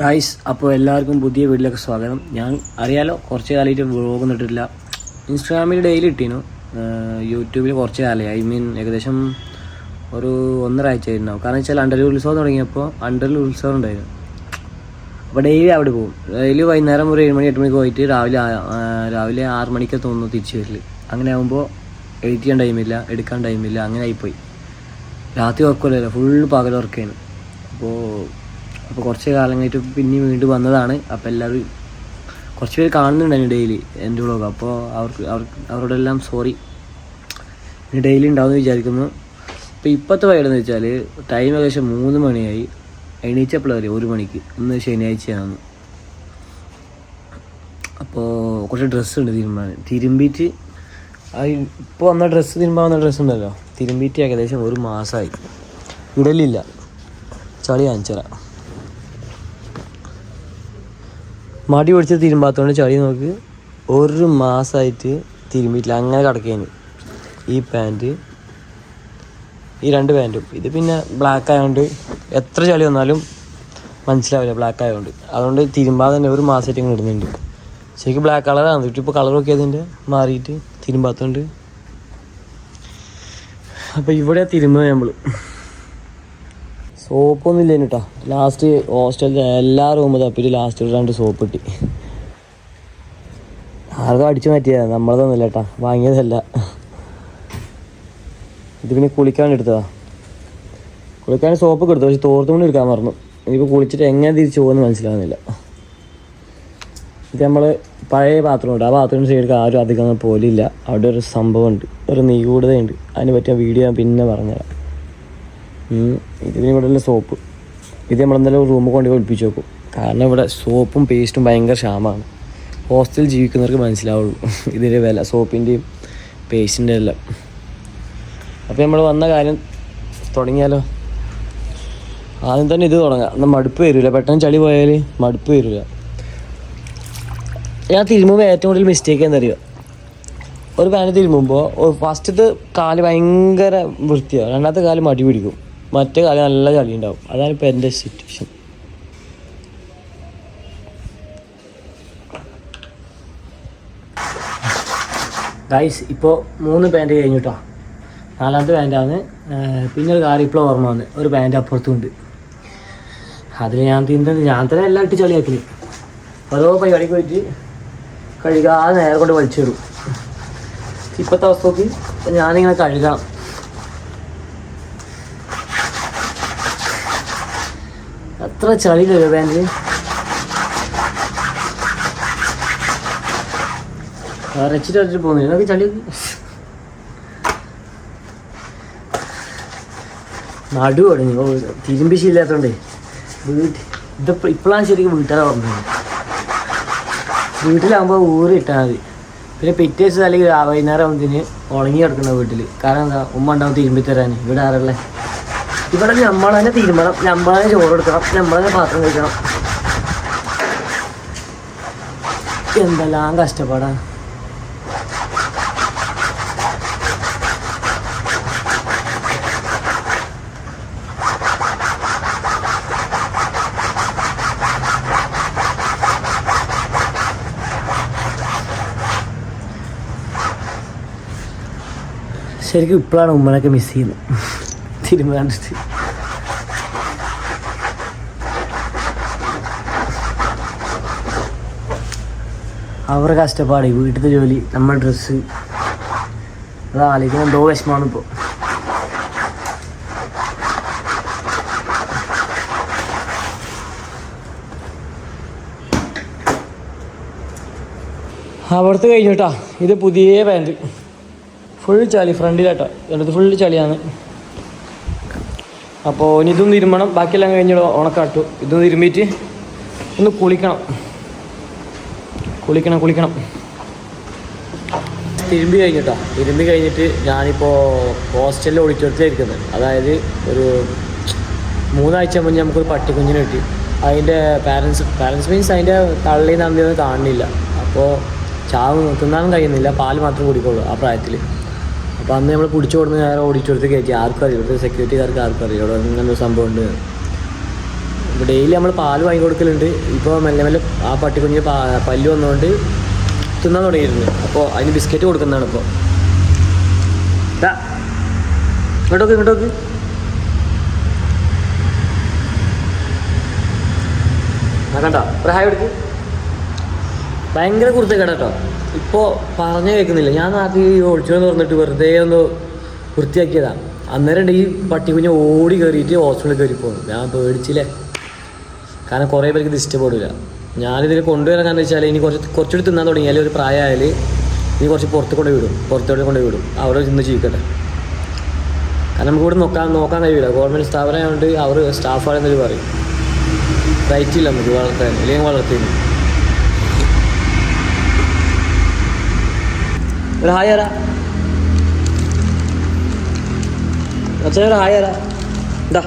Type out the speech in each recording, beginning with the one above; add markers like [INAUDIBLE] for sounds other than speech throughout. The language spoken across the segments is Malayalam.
ഗായ്സ് അപ്പോൾ എല്ലാവർക്കും പുതിയ വീട്ടിലേക്ക് സ്വാഗതം. ഞാൻ അറിയാലോ കുറച്ച് കാലമായിട്ട് വ്ളോഗ് ഇട്ടിട്ടില്ല. ഇൻസ്റ്റാഗ്രാമിൽ ഡെയിലി ഇട്ടീനു. യൂട്യൂബിൽ കുറച്ച് കാലമായി. ഐ മീൻ ഏകദേശം ഒരു ഒന്നര ആഴ്ച കാരണം വെച്ചാൽ അണ്ടർ ഉത്സവം തുടങ്ങിയപ്പോൾ അണ്ടർ ഉത്സവം ഉണ്ടായിരുന്നു. അപ്പോൾ ഡെയിലി അവിടെ പോകും. ഡെയിലി വൈകുന്നേരം ഒരു ഏഴ് മണി എട്ട് മണിക്ക് പോയിട്ട് രാവിലെ രാവിലെ ആറ് മണിക്ക് തോന്നുന്നു തിരിച്ചു വരൽ. അങ്ങനെ ആകുമ്പോൾ എഡിറ്റ് ചെയ്യാൻ ടൈമില്ല എടുക്കാൻ ടൈമില്ല അങ്ങനെ ആയിപ്പോയി. രാത്രി ഉറക്കമില്ലല്ലോ. ഫുൾ പകൽ ഉറക്കാണ് അപ്പോൾ അപ്പോൾ കുറച്ച് കാലം കഴിഞ്ഞിട്ട് പിന്നെ വീണ്ടും വന്നതാണ്. അപ്പോൾ എല്ലാവരും കുറച്ച് പേര് കാണുന്നുണ്ടായിരുന്നു ഡെയിലി എന്റെ വ്ളോഗ് അപ്പോൾ അവർക്ക് അവർക്ക് അവരോടെല്ലാം സോറി ഡെയിലി ഉണ്ടാവുമെന്ന് വിചാരിക്കുന്നു. ഇപ്പോൾ ഇപ്പോഴത്തെ വൈകിട്ടെന്ന് വെച്ചാൽ ടൈം ഏകദേശം മൂന്ന് മണിയായി. എണീച്ചപ്പോഴേ ഒരു മണിക്ക്. ഇന്ന് ശനിയാഴ്ചയാണ് അപ്പോൾ കുറച്ച് ഡ്രസ്സ് ഉണ്ട് തിരുമ്പാൻ. തിരുമ്പിയിട്ട് ഇപ്പോൾ വന്ന ഡ്രസ്സ് തിരുമ്പാൻ വന്ന ഡ്രസ്സ് ഉണ്ടല്ലോ. തിരുമ്പിയിട്ട് ഏകദേശം ഒരു മാസമായി ഇടലില്ല. ചളി കാണിച്ചറ മടി പിടിച്ച് തിരുമ്പാത്തോണ്ട് ചളി നോക്ക്. ഒരു മാസമായിട്ട് തിരുമ്പിയിട്ടില്ല. അങ്ങനെ കിടക്കേന്. ഈ പാന്റ് ഈ രണ്ട് പാന്റും ഇത് പിന്നെ ബ്ലാക്ക് ആയതുകൊണ്ട് എത്ര ചളി വന്നാലും മനസ്സിലാവില്ല ബ്ലാക്ക് ആയതുകൊണ്ട് അതുകൊണ്ട് തിരുമ്പാതെ തന്നെ ഒരു മാസമായിട്ട് ഇങ്ങനെ ഇടുന്നുണ്ട്. ശരിക്കും ബ്ലാക്ക് കളറാണ് ഇപ്പോൾ കളർ നോക്കിയതിന്റെ മാറിയിട്ട് തിരുമ്പാത്തോണ്ട്. അപ്പോൾ ഇവിടെ തിരുമ്പ നമ്മൾ സോപ്പൊന്നും ഇല്ലേനു കേട്ടോ ലാസ്റ്റ് ഹോസ്റ്റലിലെ എല്ലാ റൂമും തപ്പിട്ട് ലാസ്റ്റ് ഒരു രണ്ട് സോപ്പ് കിട്ടി ആർക്കും അടിച്ചു മാറ്റിയാ നമ്മളതൊന്നുമില്ല കേട്ടാ വാങ്ങിയതല്ല. ഇത് പിന്നെ കുളിക്കാൻ എടുത്തതാ. കുളിക്കാൻ സോപ്പ് കൊടുത്തു പക്ഷെ തോർത്തുകൊണ്ട് എടുക്കാൻ മറന്നു. ഇനിയിപ്പോൾ കുളിച്ചിട്ട് എങ്ങനെ തിരിച്ചു പോകുമെന്ന് മനസ്സിലാവുന്നില്ല. ഇത് നമ്മൾ പഴയ ബാത്റൂം ഉണ്ട്. ആ ബാത്റൂം സൈഡിൽ ആരും അധികം പോലില്ല. അവിടെ ഒരു സംഭവമുണ്ട് ഒരു നിഗൂഢതയുണ്ട്. അതിനെ പറ്റിയ വീഡിയോ ഞാൻ പിന്നെ പറഞ്ഞുതരാം. ഇത് പിന്നെ ഇവിടെ ഉള്ള സോപ്പ്. ഇത് നമ്മൾ എന്തായാലും റൂമിൽ കൊണ്ട് ഒളിപ്പിച്ച് വെക്കും. കാരണം ഇവിടെ സോപ്പും പേസ്റ്റും ഭയങ്കര ക്ഷാമമാണ്. ഹോസ്റ്റലിൽ ജീവിക്കുന്നവർക്ക് മനസ്സിലാവുള്ളൂ. [LAUGHS] ഇതിന്റെ വില സോപ്പിന്റെയും പേസ്റ്റിന്റെ എല്ലാം. അപ്പോൾ നമ്മൾ വന്ന കാര്യം തുടങ്ങിയാലോ? ആദ്യം തന്നെ ഇത് തുടങ്ങാം. എന്നാൽ മടുപ്പ് വരില്ല പെട്ടെന്ന് ചളി പോയാൽ മടുപ്പ് വരില്ല ഞാൻ തിരുമുമ്പോൾ ഏറ്റവും കൂടുതൽ മിസ്റ്റേക്ക് എന്നറിയോ ഒരു പാന് തിരുമ്പുമ്പോൾ ഫസ്റ്റത്തെ കാൽ ഭയങ്കര വൃത്തിയാണ് രണ്ടാമത്തെ കാൽ മടി പിടിക്കും. മറ്റേ കളി നല്ല കളി ഉണ്ടാവും അതാണ് ഇപ്പോൾ എന്റെ സിറ്റുവേഷൻ ഗൈസ് ഇപ്പോൾ മൂന്ന് പാന്റ് കഴിഞ്ഞിട്ടോ? നാലാമത്തെ പാന്റാണ് പിന്നെ ഒരു കാര്യം ഇപ്പോൾ ഓർമ്മ വന്ന്. ഒരു പാന്റ് അപ്പുറത്തുണ്ട്. അതിൽ ഞാൻ തിന്നത് ഞാൻ തന്നെ എല്ലാം ഇട്ട് ചളിയാക്കൽ. ഓരോ പരിപാടിക്ക് പോയിട്ട് കഴുകാതെ നേരെ കൊണ്ട് വലിച്ചിടും. ഇപ്പോഴത്തെ അവസ്ഥ നോക്കി. ഞാനിങ്ങനെ കഴുകണം എത്ര ചളി കഴിയും പാന്റ്? അരച്ചിട്ട് അരച്ചിട്ട് പോകുന്നു എന്നൊക്കെ ചളി നടു തുടങ്ങി. ഓ തിരുമ്പി ശീലാത്തോണ്ടേ. വീട്ടിൽ ഇതിപ്പോൾ ഇപ്പോഴാണ് ശരിക്കും വീട്ടുകാരെ പറഞ്ഞത് വീട്ടിലാകുമ്പോൾ ഊറി ഇട്ടാൽ മതി. പിന്നെ പിറ്റേ ദിവസം അല്ലെങ്കിൽ വൈകുന്നേരം ആകുമ്പത്തിന് ഉണങ്ങി കിടക്കുന്ന വീട്ടിൽ കാരണം എന്താ? ഉമ്മ ഉണ്ടാവും തിരുമ്പി തരാൻ ഇവിടെ ആരല്ലേ? ഇവിടെ നമ്മൾ തന്നെ തിരുമ്പണം നമ്മൾ തന്നെ ചോറ് എടുക്കണം നമ്മൾ തന്നെ പാത്രം കഴിക്കണം എന്തെല്ലാം കഷ്ടപ്പാടാ. ശരിക്കും ഇപ്പോഴാണ് ഉമ്മനൊക്കെ മിസ് ചെയ്യുന്നത്. തിരുമാനിച്ചിട്ട് അവരുടെ കഷ്ടപ്പാട് വീട്ടിലത്തെ ജോലി നമ്മുടെ ഡ്രസ്സ് അത് ആലോചിക്കാൻ എന്തോ വിഷമാണ് ഇപ്പോൾ അവിടുത്തെ കഴിഞ്ഞു കേട്ടോ. ഇത് പുതിയ പാന്റ് ഫുൾ ചളി ഫ്രണ്ടിലാട്ടോ എന്നിട്ട് ഫുൾ ചളിയാണ്. അപ്പോൾ ഇനി ഇതൊന്ന് തിരുമ്പണം ബാക്കിയെല്ലാം കഴിഞ്ഞ് ഉണക്കാട്ടു. ഇതൊന്ന് തിരുമ്പിയിട്ട് ഒന്ന് കുളിക്കണം. കുളിക്കണം കുളിക്കണം. തിരുമ്പി കഴിഞ്ഞിട്ടോ. തിരുമ്പി കഴിഞ്ഞിട്ട് ഞാനിപ്പോൾ ഹോസ്റ്റലിൽ ഓഡിറ്റോറിയത്തിലിരിക്കുന്നത് അതായത് ഒരു മൂന്നാഴ്ച മുന്നേ നമുക്കൊരു പട്ടിക്കുഞ്ഞിനെ കിട്ടി. അതിന്റെ പാരൻസ് പാരൻസ് മീൻസ് അതിന്റെ തള്ളിയും നന്ദിയൊന്നും കാണുന്നില്ല. അപ്പോൾ ചാവ് തിന്നാനും കഴിയുന്നില്ല. പാൽ മാത്രം കുടിക്കുള്ളൂ ആ പ്രായത്തിൽ അപ്പോൾ അന്ന് നമ്മൾ പിടിച്ചു ഞാൻ നേരെ ഓഡിറ്റോറിയത്തിൽ കയറ്റി. ആർക്കും അറിയില്ല. ഇവിടുത്തെ സെക്യൂരിറ്റിക്കാർക്ക് ആർക്കും അറിയില്ല. ഇവിടെ ഇങ്ങനെ സംഭവം ഉണ്ട്. അപ്പോൾ ഡെയിലി നമ്മൾ പാൽ വാങ്ങി കൊടുക്കലുണ്ട്. ഇപ്പോൾ മെല്ലെ മെല്ലെ ആ പട്ടിക്കുഞ്ഞ് പല്ല് വന്നുകൊണ്ട് തിന്നാൻ തുടങ്ങിയിരുന്നു അപ്പോൾ അതിന് ബിസ്ക്കറ്റ് കൊടുക്കുന്നതാണ് ഇപ്പോൾ ഇങ്ങോട്ടോക്ക് ഇങ്ങോട്ടോക്ക് കണ്ടോ? ഹായ് എടുക്ക് ഭയങ്കര കുറുത്ത കേട്ടോ. ഇപ്പോൾ പറഞ്ഞു കേൾക്കുന്നില്ല. ഞാൻ നാട്ടിൽ ഈ ഒളിച്ചോന്ന് പറഞ്ഞിട്ട് വെറുതെ ഒന്ന് വൃത്തിയാക്കിയതാണ് അന്നേരം ഈ പട്ടിക്കുഞ്ഞ് ഓടി കയറിയിട്ട് ഹോസ്പിറ്റലിൽ കയറി പോകുന്നു ഞാൻ പേടിച്ചില്ലേ? കാരണം കുറേ പേർക്ക് ഇത് ഇഷ്ടപ്പെടില്ല ഞാനിതിൽ കൊണ്ടുവരാൻ കാരണം വെച്ചാൽ ഇനി കുറച്ച് കുറച്ചുകൂടി തിന്നാൻ തുടങ്ങിയാൽ ഒരു പ്രായമായാൽ ഇനി കുറച്ച് പുറത്ത് കൊണ്ട് വിടും. പുറത്തോട്ട് കൊണ്ട് വിടും. അവിടെ ഇന്ന് ജീവിക്കട്ടെ. കാരണം നമുക്ക് ഇവിടെ നോക്കാൻ നോക്കാൻ കഴിയില്ല ഗവൺമെന്റ് സ്ഥാപനമായതുകൊണ്ട് അവർ സ്റ്റാഫാണെന്നൊരു പറയും. റൈറ്റില്ല നമുക്ക് വളർത്താൻ. ഇല്ലെങ്കിൽ വളർത്തിയിരുന്നു ഒരു ഹായ് ആരാ അച്ഛൻ ഒരു ഹായ് ആരാ എന്താ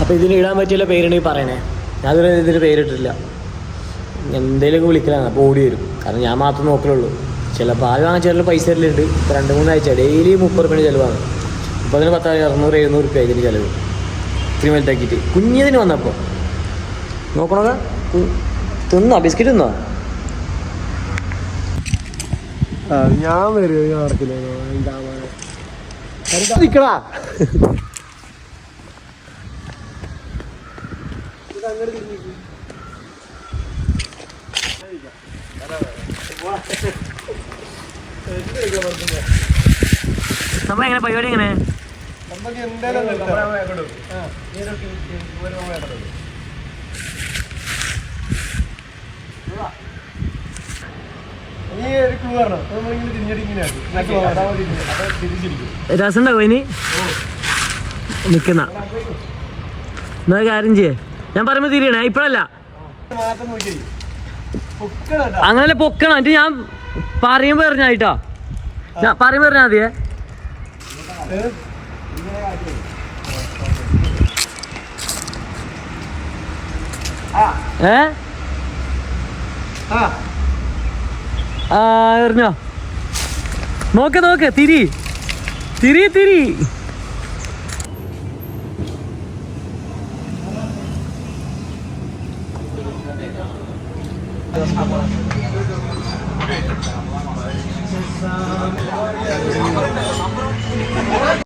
അപ്പൊ ഇതിന് ഇടാൻ പറ്റിയുള്ള പേരുണ്ടെങ്കിൽ പറയണേ. ഞാൻ ഇതുവരെ ഇതിന് പേരിട്ടിട്ടില്ല. എന്തെങ്കിലും വിളിക്കലാണ് അപ്പോൾ ഓടി വരും. കാരണം ഞാൻ മാത്രം നോക്കലുള്ളൂ. ചില ആദ്യം വാങ്ങാൻ ചില പൈസ തരലുണ്ട് രണ്ട് മൂന്നാഴ്ച ഡെയിലി മുപ്പത് റുപ്യ ചിലവാണ്. ഇപ്പോൾ അതിന് പത്തായിരം അറുന്നൂറ് എഴുന്നൂറ് റുപ്യ ഇതിന് ചിലവ്. ഇത്രയും വലുതാക്കിയിട്ട്. കുഞ്ഞതിന് വന്നപ്പോൾ നോക്കണോ തിന്നോ? ബിസ്ക്കറ്റ് തിന്നോ? ഞാൻ നിക്കടാ? നമ്മൾ എങ്ങനെ പരിപാടി എങ്ങനെ? നമുക്ക് എന്തായാലും നീ ഒരു ക്ലൂ പറഞ്ഞോ നമ്മളിങ്ങനെ തിരിഞ്ഞടിങ്ങനെ തിരിച്ചിരിക്കും രസം ഉണ്ടാവും ഇനി? നിക്കുന്ന. എന്നാ കാര്യം ചെയ്യേ. ഞാൻ പറയുമ്പോ തിരിയണേ. ഇപ്പഴല്ല. അങ്ങനെ നോക്കി പൊക്കടാ അങ്ങനല്ല പൊക്കണം. എന്നിട്ട് ഞാൻ പറയുമ്പോ പറഞ്ഞായിട്ടോ ഞാൻ പറയുമ്പോ പറഞ്ഞാ മതിയേ. ഏ? ആ. ആ എറിഞ്ഞോ? നോക്ക് നോക്ക് തിരി. തിരി തിരി.